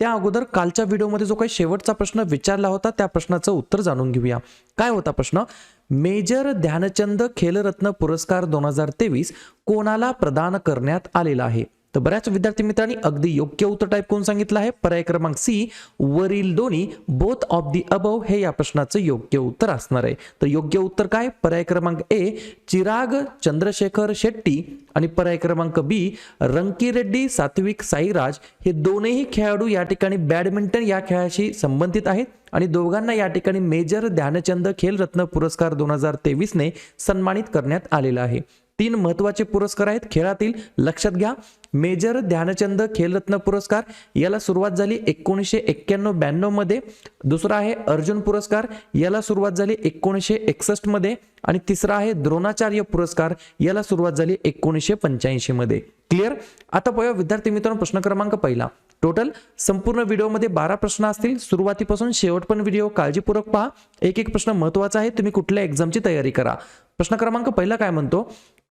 त्या अगोदर कालच्या व्हिडिओमध्ये जो काही शेवटचा प्रश्न विचारला होता त्या प्रश्नाचं उत्तर जाणून घेऊया. काय होता प्रश्न? मेजर ध्यानचंद खेलरत्न पुरस्कार दोन हजार तेवीस कोणाला प्रदान करण्यात आलेला आहे? तर बऱ्याच विद्यार्थी मित्रांनी अगदी योग्य उत्तर टाईप करून सांगितलं आहे. पर्याय क्रमांक सी वरील दोन्ही बोथ ऑफ दी अबव हे या प्रश्नाचं योग्य उत्तर असणार आहे. तर योग्य उत्तर काय? पर्याय क्रमांक ए चिराग चंद्रशेखर शेट्टी आणि पर्याय क्रमांक बी रंकीरेड्डी सात्विक साईराज. हे दोनही खेळाडू या ठिकाणी बॅडमिंटन या खेळाशी संबंधित आहेत आणि दोघांना या ठिकाणी मेजर ध्यानचंद खेलरत्न पुरस्कार दोन हजार तेवीसने सन्मानित करण्यात आलेला आहे. तीन महत्त्वाचे पुरस्कार आहेत. खेळातील लक्षात घ्या. मेजर ध्यानचंद खेलरत्न पुरस्कार. याला सुरुवात झाली एकोणीसशे एक्क्याण्णव ब्याण्णवमध्ये. दुसरा आहे अर्जुन पुरस्कार. याला सुरुवात झाली एकोणीसशे एकसष्टमध्ये. आणि तिसरा आहे द्रोणाचार्य पुरस्कार. याला सुरुवात झाली एकोणीसशे पंच्याऐंशी मध्ये. क्लिअर आता पाहूया विद्यार्थी मित्रांनो प्रश्न क्रमांक पहिला. टोटल संपूर्ण व्हिडिओमध्ये बारा प्रश्न असतील. सुरुवातीपासून शेवट पण व्हिडिओ काळजीपूर्वक पहा. एक एक प्रश्न महत्त्वाचा आहे. तुम्ही कुठल्या एक्झामची तयारी करा. प्रश्न क्रमांक पहिला काय म्हणतो?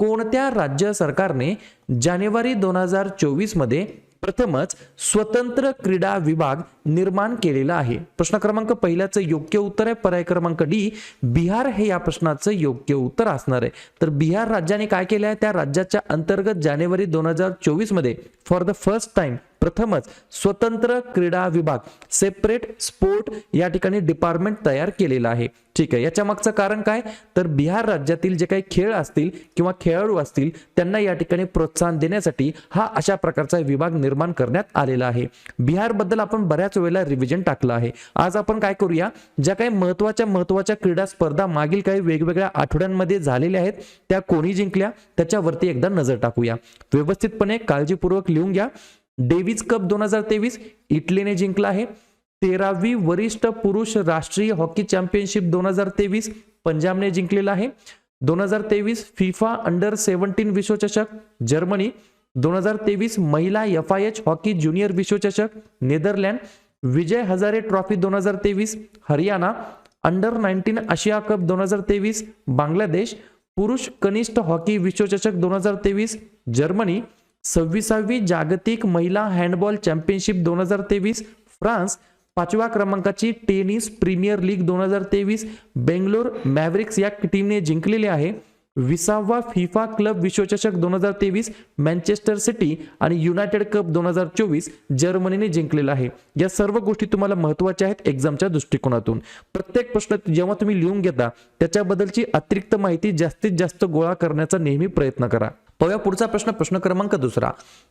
कोणत्या राज्य सरकारने जानेवारी दोन हजार चोवीसमध्ये प्रथमच स्वतंत्र क्रीडा विभाग निर्माण केलेला आहे? प्रश्न क्रमांक पहिल्याचं योग्य उत्तर आहे. पर्याय क्रमांक डी बिहार हे या प्रश्नाचं योग्य उत्तर असणार आहे. तर बिहार राज्याने काय केलं आहे त्या राज्याच्या अंतर्गत जानेवारी दोन हजार चोवीसमध्ये फॉर द फर्स्ट टाइम प्रथमच स्वतंत्र क्रीडा विभाग सेपरेट स्पोर्ट या ठिकाणी डिपार्टमेंट तयार केलेला आहे. ठीक आहे याच्या मागचं कारण काय? तर बिहार राज्यातील जे काही खेळ असतील किंवा खेळाडू असतील त्यांना या ठिकाणी प्रोत्साहन देण्यासाठी हा अशा प्रकारचा विभाग निर्माण करण्यात आलेला आहे. बिहारबद्दल आपण बऱ्याच वेळेला रिव्हिजन टाकलं आहे. आज आपण काय करूया? ज्या काही महत्त्वाच्या महत्त्वाच्या क्रीडा स्पर्धा मागील काही वेगवेगळ्या आठवड्यांमध्ये झालेल्या आहेत त्या कोणी जिंकल्या? त्याच्यावरती एकदा नजर टाकूया. व्यवस्थितपणे काळजीपूर्वक लिहून घ्या. डेव्हिस कप दोन हजार तेवीस इटलीने जिंकला आहे. तेरावी वरिष्ठ पुरुष राष्ट्रीय हॉकी चॅम्पियनशिप दोन हजार तेवीस पंजाबने जिंकलेला आहे. दोन हजार तेवीस फिफा अंडर सेव्हन्टीन विश्वचषक जर्मनी दोन हजार तेवीस महिला F I H hockey junior विश्वचषक नेदरलँड विजय हजारे ट्रॉफी दोन हजार तेवीस Haryana under nineteen Asia cup दोन हजार तेवीस बांगलादेश पुरुष कनिष्ठ हॉकी विश्वचषक दोन हजार तेवीस जर्मनी सव्वीसावी जागतिक महिला हँडबॉल चॅम्पियनशिप दोन हजार तेवीस फ्रान्स पाचव्या क्रमांकाची टेनिस प्रीमियर लीग दोन हजार तेवीस बेंगलोर मॅव्हरिक्स या टीमने जिंकलेली आहे. विसावा फिफा क्लब विश्वचषक दोन हजार तेवीस मँचेस्टर सिटी आणि युनायटेड कप दोन हजार चोवीस जर्मनीने जिंकलेला आहे. या सर्व गोष्टी तुम्हाला महत्त्वाच्या आहेत एक्झामच्या दृष्टिकोनातून. प्रत्येक प्रश्न जेव्हा तुम्ही लिहून घेता त्याच्याबद्दलची अतिरिक्त माहिती जास्तीत जास्त गोळा करण्याचा नेहमी प्रयत्न करा. पाहूया पुढचा प्रश्न प्रश्न क्रमांक दुसरा.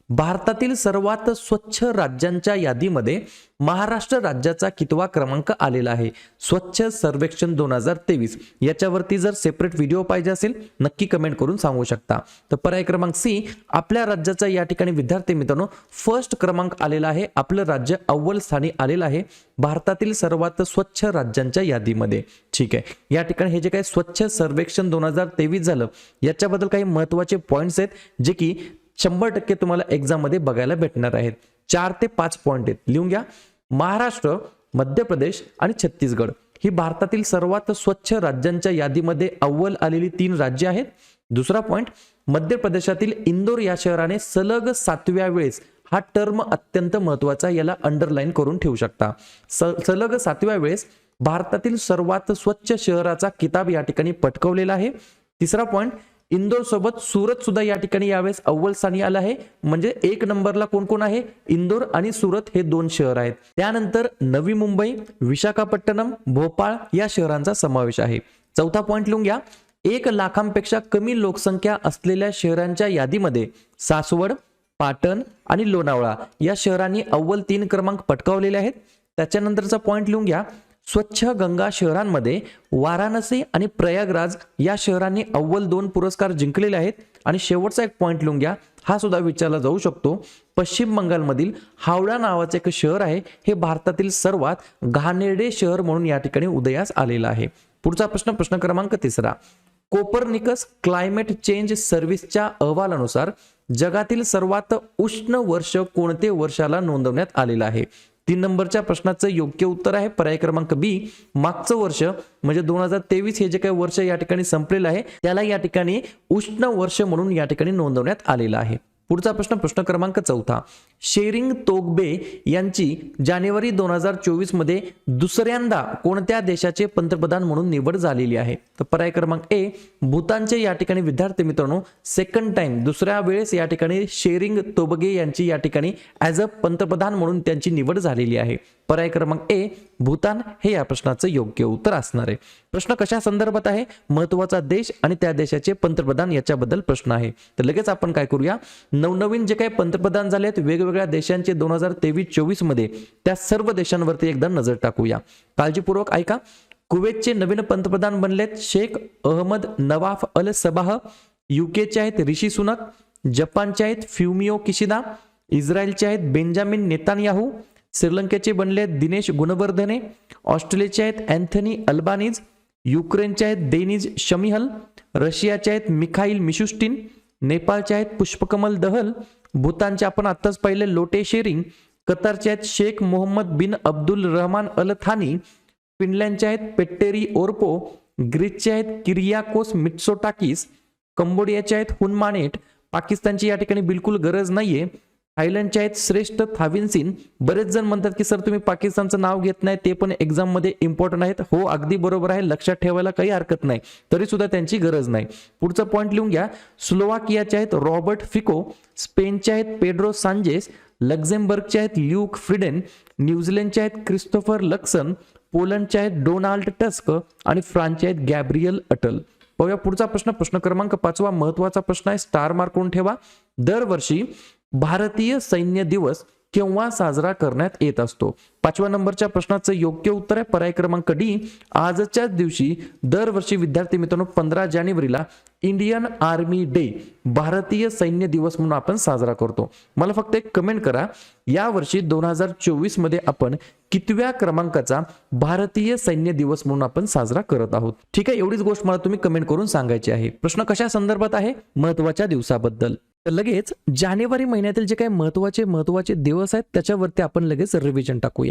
भारतातील सर्वात स्वच्छ राज्यांच्या यादीमध्ये महाराष्ट्र राज्याचा कितवा क्रमांक आलेला आहे? स्वच्छ सर्वेक्षण दोन हजार तेवीस. याच्यावरती जर सेपरेट व्हिडिओ पाहिजे असेल नक्की कमेंट करून सांगू शकता. तर पर्याय क्रमांक सी आपल्या राज्याचा या ठिकाणी विद्यार्थी मित्रांनो फर्स्ट क्रमांक आलेला आहे आपलं राज्य अव्वल स्थानी आलेलं आहे भारतातील सर्वात स्वच्छ राज्यांच्या यादीमध्ये. ठीक आहे. या ठिकाणी हे जे काही स्वच्छ सर्वेक्षण दोन हजार तेवीस झालं याच्याबद्दल काही महत्त्वाचे पॉईंट्स आहेत जे की शंभर टक्के तुम्हाला एक्झाममध्ये बघायला भेटणार आहेत. चार ते पाच पॉईंट आहेत. लिहून घ्या. महाराष्ट्र मध्य प्रदेश आणि छत्तीसगड. ही भारतातील सर्वात स्वच्छ राज्यांच्या यादीमध्ये अव्वल आलेली तीन राज्य आहेत. दुसरा पॉइंट मध्य प्रदेशातील इंदोर या शहराने सलग सातव्या वेळेस हा टर्म अत्यंत महत्त्वाचा याला अंडरलाईन करून ठेवू शकता. स सलग सातव्या वेळेस भारतातील सर्वात स्वच्छ शहराचा किताब या ठिकाणी पटकवलेला आहे. तिसरा पॉइंट इंदोर सोबत सुरत सुद्धा या ठिकाणी यावेळेस अव्वल स्थानी आला आहे. म्हणजे एक नंबरला कोण कोण आहे? इंदोर आणि सुरत हे दोन शहर आहेत. त्यानंतर नवी मुंबई विशाखापट्टणम भोपाळ या शहरांचा समावेश आहे. चौथा पॉइंट लिहून घ्या. एक लाखांपेक्षा कमी लोकसंख्या असलेल्या शहरांच्या यादीमध्ये सासवड पाटण आणि लोणावळा या शहरांनी अव्वल तीन क्रमांक पटकावलेले आहेत. त्याच्यानंतरचा पॉइंट लिहून घ्या. स्वच्छ गंगा शहरांमध्ये वाराणसी आणि प्रयागराज या शहरांनी अव्वल दोन पुरस्कार जिंकलेले आहेत. आणि शेवटचा एक पॉईंट लिहून घ्या. हा सुद्धा विचारला जाऊ शकतो. पश्चिम बंगालमधील हावडा नावाचे एक शहर आहे. हे भारतातील सर्वात घाणेरडे शहर म्हणून या ठिकाणी उदयास आलेलं आहे. पुढचा प्रश्न प्रश्न क्रमांक तिसरा. कोपरनिकस क्लायमेट चेंज सर्व्हिसच्या अहवालानुसार जगातील सर्वात उष्ण वर्ष कोणते वर्षाला नोंदवण्यात आलेलं आहे? तीन नंबरच्या प्रश्नाचं योग्य उत्तर आहे. पर्याय क्रमांक बी मागचं वर्ष म्हणजे दोन हजार तेवीस हे जे काही वर्ष या ठिकाणी संपलेलं आहे त्याला या ठिकाणी उष्ण वर्ष म्हणून या ठिकाणी नोंदवण्यात आलेलं आहे. पुढचा प्रश्न प्रश्न क्रमांक चौथा. शेरिंग तोगबे यांची जानेवारी दोन हजार चोवीसमध्ये दुसऱ्यांदा कोणत्या देशाचे पंतप्रधान म्हणून निवड झालेली आहे? तर पर्याय क्रमांक ए भूतानचे या ठिकाणी विद्यार्थी मित्रांनो सेकंड टाइम दुसऱ्या वेळेस या ठिकाणी शेरिंग तोबगे यांची या ठिकाणी ॲज अ पंतप्रधान म्हणून त्यांची निवड झालेली आहे. पर्याय क्रमांक ए भूतान हे या प्रश्नाचं योग्य उत्तर असणार आहे. प्रश्न कशा संदर्भात आहे? महत्त्वाचा देश आणि त्या देशाचे पंतप्रधान याच्याबद्दल प्रश्न आहे. तर लगेच आपण काय करूया? नवनवीन जे काही पंतप्रधान झाले आहेत वेगवेगळ्या देशांचे दोन हजार तेवीस चोवीसमध्ये त्या सर्व देशांवरती एकदा नजर टाकूया. काळजीपूर्वक ऐका. कुवेतचे नवीन पंतप्रधान बनलेत Sheikh Ahmad Nawaf Al Sabah युकेचे आहेत ऋषी सुनक जपानचे आहेत फ्युमिओ किशिदा इस्रायलचे आहेत बेंजामिन नेतानयाहू श्रीलंकेचे बनले आहेत दिनेश गुणवर्धने ऑस्ट्रेलियाचे आहेत अँथनी अल्बानीज युक्रेनचे आहेत देनिज शमिहल रशियाचे आहेत मिखाईल मिशुस्टिन नेपाळचे आहेत पुष्पकमल दहल भूतानचे आपण आत्ताच पाहिले लोटे शेरिंग कतारचे आहेत शेख मोहम्मद बिन अब्दुल रहमान अल थानी फिनलँडचे आहेत पेट्टेरी ओरपो ग्रीसचे आहेत किरियाकोस मिट्सोटाकिस कंबोडियाचे आहेत हुनमानेट पाकिस्तानची या ठिकाणी बिलकुल गरज नाहीये. थायलंडचे आहेत श्रेष्ठ थाविनसिन बरेच जण म्हणतात की सर तुम्ही पाकिस्तानचं नाव घेत नाही ते पण एक्झाममध्ये इम्पॉर्टंट आहेत. हो अगदी बरोबर आहे. लक्षात ठेवायला काही हरकत नाही. तरी सुद्धा त्यांची गरज नाही. पुढचं पॉईंट लिहून घ्या. स्लोवाकियाचे आहेत रॉबर्ट फिको स्पेनचे आहेत पेड्रो सांजेस लक्झेमबर्गचे आहेत ल्यूक फ्रिडेन न्यूझीलंडचे आहेत क्रिस्टोफर लक्सन पोलंडचे आहेत डोनाल्ड टस्क आणि फ्रान्सचे आहेत गॅब्रियल अटल. पाहूया पुढचा प्रश्न. प्रश्न क्रमांक पाचवा महत्त्वाचा प्रश्न आहे. स्टार मार्क करून ठेवा? दरवर्षी भारतीय सैन्य दिवस केव्हा साजरा करण्यात येत असतो? पाचव्या नंबरच्या प्रश्नाचं योग्य उत्तर आहे. पर्याय क्रमांक डी आजच्याच दिवशी दरवर्षी विद्यार्थी मित्रांनो पंधरा जानेवारीला इंडियन आर्मी डे भारतीय सैन्य दिवस म्हणून आपण साजरा करतो. मला फक्त एक कमेंट करा. या वर्षी दोन हजार चोवीसमध्ये आपण कितव्या क्रमांकाचा भारतीय सैन्य दिवस म्हणून आपण साजरा करत आहोत? ठीक आहे एवढीच गोष्ट मला तुम्ही कमेंट करून सांगायची आहे. प्रश्न कशा संदर्भात आहे? महत्त्वाच्या दिवसाबद्दल. तर लगेच जानेवारी महिन्यातील जे काही महत्त्वाचे महत्त्वाचे दिवस आहेत त्याच्यावरती आपण लगेच रिव्हिजन टाकूया.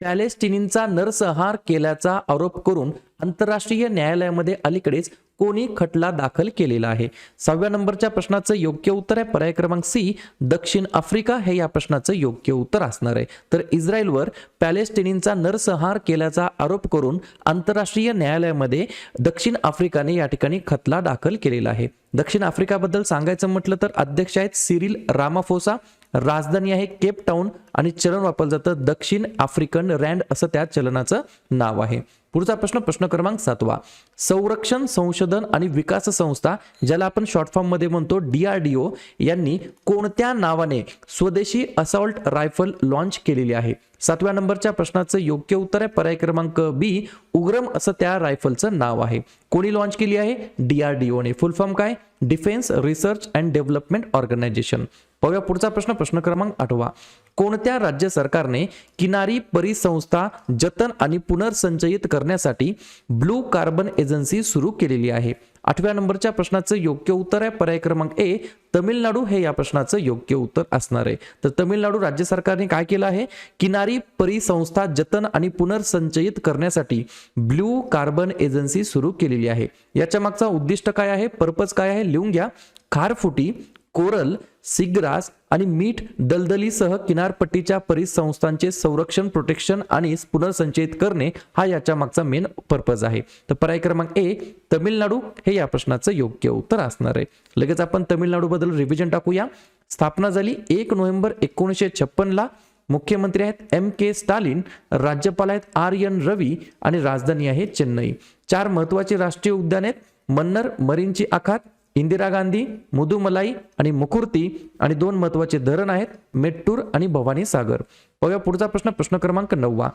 पॅलेस्टिनींचा नरसंहार केल्याचा आरोप करून आंतरराष्ट्रीय न्यायालयामध्ये अलीकडेच कोणी खटला दाखल केलेला आहे. सहाव्या नंबरच्या प्रश्नाचं योग्य उत्तर आहे. पर्याय क्रमांक सी दक्षिण आफ्रिका हे या प्रश्नाचं योग्य उत्तर असणार आहे. तर इस्रायलवर पॅलेस्टिनींचा नरसंहार केल्याचा आरोप करून आंतरराष्ट्रीय न्यायालयामध्ये दक्षिण आफ्रिकाने या ठिकाणी खटला दाखल केलेला आहे. दक्षिण आफ्रिकाबद्दल सांगायचं म्हटलं तर अध्यक्ष आहेत सिरिल रामाफोसा राजधानी आहे केप टाऊन आणि चलन वापरलं जातं दक्षिण आफ्रिकन रँड असं त्या चलनाचं नाव आहे. पुढचा प्रश्न प्रश्न क्रमांक सातवा. संरक्षण संशोधन आणि विकास संस्था ज्याला आपण शॉर्ट फॉर्ममध्ये म्हणतो डीआरडीओ यांनी कोणत्या नावाने स्वदेशी असॉल्ट रायफल लॉन्च केलेली आहे? सातव्या नंबरच्या प्रश्नाचं योग्य उत्तर आहे. पर्याय क्रमांक बी उग्रम असं त्या रायफलचं नाव आहे. कोणी लॉन्च केली आहे? डीआरडीओने फुल फॉर्म काय? Defence research and development organisation. पाहूया पुढचा प्रश्न प्रश्न क्रमांक आठवा. कोणत्या राज्य सरकारने किनारी परिसंस्था जतन आणि पुनर्संचयित करण्यासाठी ब्लू कार्बन एजन्सी सुरू केलेली आहे? आठव्या नंबरच्या प्रश्नाचं योग्य उत्तर आहे. पर्याय क्रमांक ए तमिळनाडू. हे या प्रश्नाचं योग्य उत्तर असणार आहे. तर तमिळनाडू राज्य सरकारने काय केलं आहे? किनारी परिसंस्था जतन आणि पुनर्संचयित करण्यासाठी ब्लू कार्बन एजन्सी सुरू केलेली आहे. याच्या मागचा उद्दिष्ट काय आहे? पर्पज काय आहे? लिहून घ्या. खारफुटी कोरल सिग्रास आणि मीठ दलदलीसह किनारपट्टीच्या परिसंस्थांचे संरक्षण प्रोटेक्शन आणि पुनर्संचयित करणे हा याच्या मागचा मेन पर्पज आहे. तर पर्याय क्रमांक ए तमिळनाडू. हे या प्रश्नाचं योग्य उत्तर असणार आहे. लगेच आपण तमिळनाडू बद्दल रिव्हिजन टाकूया. स्थापना झाली एक नोव्हेंबर एकोणीसशे छप्पनला. मुख्यमंत्री आहेत एम के स्टालिन राज्यपाल आहेत आर एन रवी आणि राजधानी आहे चेन्नई. चार महत्वाची राष्ट्रीय उद्यान आहेत. मन्नर मरीनची आखात इंदिरा गांधी मुदुमलाई आणि मुकुर्ती आणि दोन महत्त्वाचे धरण आहेत मेट्टूर आणि भवानी सागर बघा पुढचा प्रश्न प्रश्न क्रमांक नववा.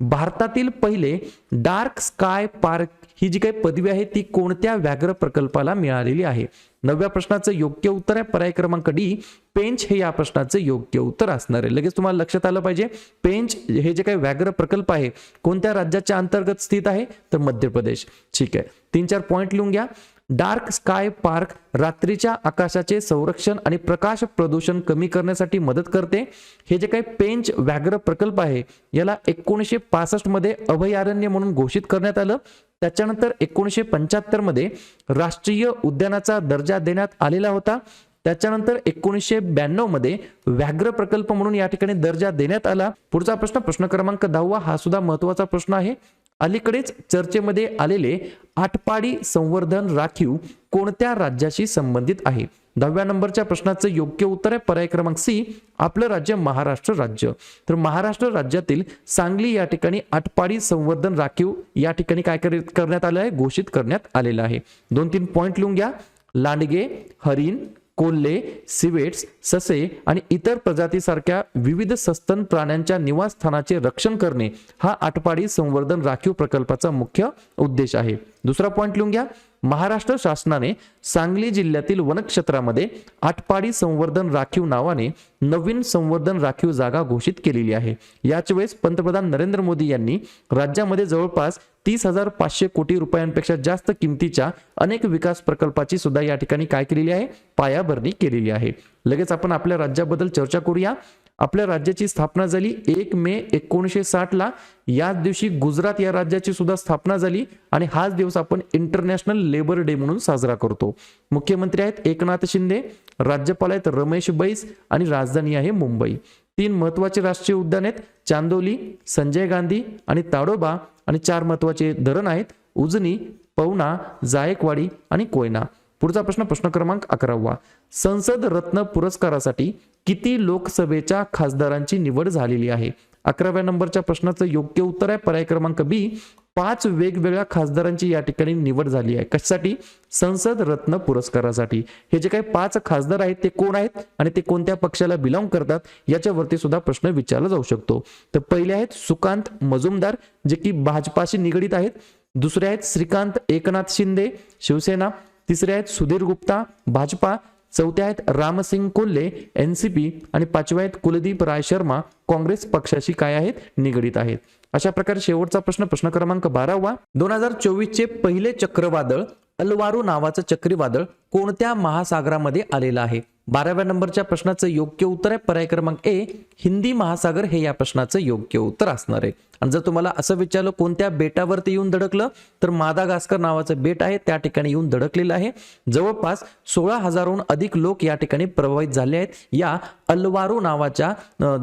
भारतातील पहिले डार्क स्काय पार्क ही जी काही पदवी आहे ती कोणत्या व्याघ्र प्रकल्पाला मिळालेली आहे? नवव्या प्रश्नाचं योग्य उत्तर आहे पर्याय क्रमांक डी पेंच हे या प्रश्नाचं योग्य उत्तर असणार आहे. लगेच तुम्हाला लक्षात आलं पाहिजे पेंच हे जे काही व्याघ्र प्रकल्प आहे कोणत्या राज्याच्या अंतर्गत स्थित आहे? तर मध्य प्रदेश. ठीक आहे. तीन चार पॉईंट लिहून घ्या. डार्क स्काय पार्क रात्रीच्या आकाशाचे संरक्षण आणि प्रकाश प्रदूषण कमी करण्यासाठी मदत करते. हे जे काही पेंच व्याघ्र प्रकल्प आहे याला एकोणीसशे पासष्टमध्ये अभयारण्य म्हणून घोषित करण्यात आलं. त्याच्यानंतर एकोणीसशे पंच्याहत्तरमध्ये राष्ट्रीय उद्यानाचा दर्जा देण्यात आलेला होता. त्याच्यानंतर एकोणीसशे ब्याण्णवमध्ये व्याघ्र प्रकल्प म्हणून या ठिकाणी दर्जा देण्यात आला. पुढचा प्रश्न प्रश्न क्रमांक दहावा हा सुद्धा महत्त्वाचा प्रश्न आहे. अलीकडेच चर्चेमध्ये आलेले आटपाडी संवर्धन राखीव कोणत्या राज्याशी संबंधित आहे? दहाव्या नंबरच्या प्रश्नाचं योग्य उत्तर आहे पर्याय क्रमांक सी आपलं राज्य महाराष्ट्र राज्य. तर महाराष्ट्र राज्यातील सांगली या ठिकाणी आटपाडी संवर्धन राखीव या ठिकाणी काय करण्यात आलं आहे? घोषित करण्यात आलेलं आहे. दोन तीन पॉईंट लिहून घ्या. लांडगे हरिण कोल्हे सिवेट्स ससे आणि इतर प्रजातीसारख्या विविध सस्तन प्राण्यांच्या निवासस्थानाचे रक्षण करणे हा आटपाडी संवर्धन राखीव प्रकल्पाचा मुख्य उद्देश आहे. दुसरा पॉईंट लिहून घ्या. महाराष्ट्र शासनाने सांगली जिल्ह्यातील वनक्षेत्रामध्ये आटपाडी संवर्धन राखीव नावाने नवीन संवर्धन राखीव जागा घोषित केलेली आहे. याच वेळेस पंतप्रधान नरेंद्र मोदी यांनी राज्यामध्ये जवळपास तीस हजार पाचशे कोटी रुपयांपेक्षा जास्त किमतीच्या अनेक विकास प्रकल्पाची सुद्धा या ठिकाणी काय केलेली आहे? पायाभरणी केलेली आहे. लगेच आपण आपल्या राज्याबद्दल चर्चा करूया. आपल्या राज्याची स्थापना झाली एक मे एकोणीसशे साठ ला. याच दिवशी गुजरात या राज्याची सुद्धा स्थापना झाली आणि हाच दिवस आपण इंटरनॅशनल लेबर डे म्हणून साजरा करतो. मुख्यमंत्री आहेत एकनाथ शिंदे राज्यपाल आहेत रमेश बैस आणि राजधानी आहे मुंबई. तीन महत्त्वाचे राष्ट्रीय उद्यान आहेत. चांदोली संजय गांधी आणि ताडोबा आणि चार महत्त्वाचे धरण आहेत. उजनी पवना जायकवाडी आणि कोयना. पुढचा प्रश्न प्रश्न क्रमांक अकरावा. संसद रत्न पुरस्कारासाठी किती लोकसभेच्या खासदारांची निवड झालेली आहे? अकराव्या नंबरच्या प्रश्नाचं योग्य उत्तर आहे. पर्याय क्रमांक बी पाच वेगवेगळ्या खासदारांची या ठिकाणी निवड झाली आहे. कशासाठी? संसद रत्न पुरस्कारासाठी. हे जे काही पाच खासदार आहेत ते कोण आहेत आणि ते कोणत्या पक्षाला बिलॉंग करतात याच्यावरती सुद्धा प्रश्न विचारला जाऊ शकतो. तर पहिले आहेत सुकांत मजुमदार जे की भाजपाशी निगडीत आहेत. दुसरे आहेत श्रीकांत एकनाथ शिंदे शिवसेना. तिसरे आहेत सुधीर गुप्ता भाजपा. चौथे आहेत रामसिंग कोल्हे एनसीपी आणि पाचवे आहेत कुलदीप राय शर्मा काँग्रेस पक्षाशी काय आहेत? निगडीत आहेत. अशा प्रकारे शेवटचा प्रश्न प्रश्न क्रमांक बारावा दोन हजार चोवीस चे पहिले चक्रवादळ अलवारू नावाचं चक्रीवादळ कोणत्या महासागरामध्ये आलेलं आहे? बाराव्या नंबरच्या प्रश्नाचं योग्य उत्तर आहे. पर्याय क्रमांक ए हिंदी महासागर हे या प्रश्नाचं योग्य उत्तर असणार आहे. आणि जर तुम्हाला असं विचारलं कोणत्या बेटावरती येऊन धडकलं तर मादागास्कर नावाचं बेट आहे त्या ठिकाणी येऊन धडकलेलं आहे. जवळपास सोळा हजारहून अधिक लोक या ठिकाणी प्रभावित झाले आहेत. या अल्वारो नावाच्या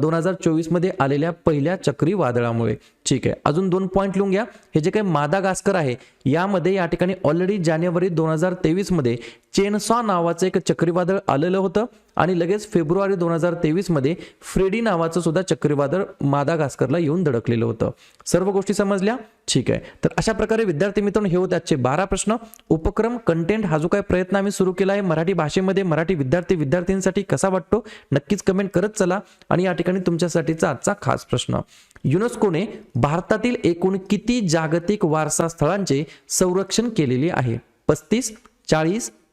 दोन हजार चोवीसमध्ये आलेल्या पहिल्या चक्रीवादळामुळे. ठीक आहे. अजून दोन पॉईंट लिहून घ्या. हे जे काही मादागास्कर आहे यामध्ये या ठिकाणी ऑलरेडी जानेवारी दोन हजार तेवीसमध्ये चेनसॉ नावाचं एक चक्रीवादळ आलेलं होतं आणि लगेच फेब्रुवारी दोन हजार तेवीसमध्ये फ्रेडी नावाचं सुद्धा चक्रीवादळ मादागास्करला येऊन धडकलेलं होतं. सर्व गोष्टी समजल्या? ठीक आहे. तर अशा प्रकारे विद्यार्थी मित्रांनो हे होते आजचे बारा प्रश्न. उपक्रम कंटेंट हा जो काही प्रयत्न आम्ही सुरू केला आहे मराठी भाषेमध्ये मराठी विद्यार्थी विद्यार्थ्यांसाठी कसा वाटतो? नक्कीच कमेंट करत चला. आणि या ठिकाणी तुमच्यासाठीचा आजचा खास प्रश्न. युनेस्कोने भारतातील एकूण किती जागतिक वारसा स्थळांचे संरक्षण केलेले आहे? पस्तीस चाळीस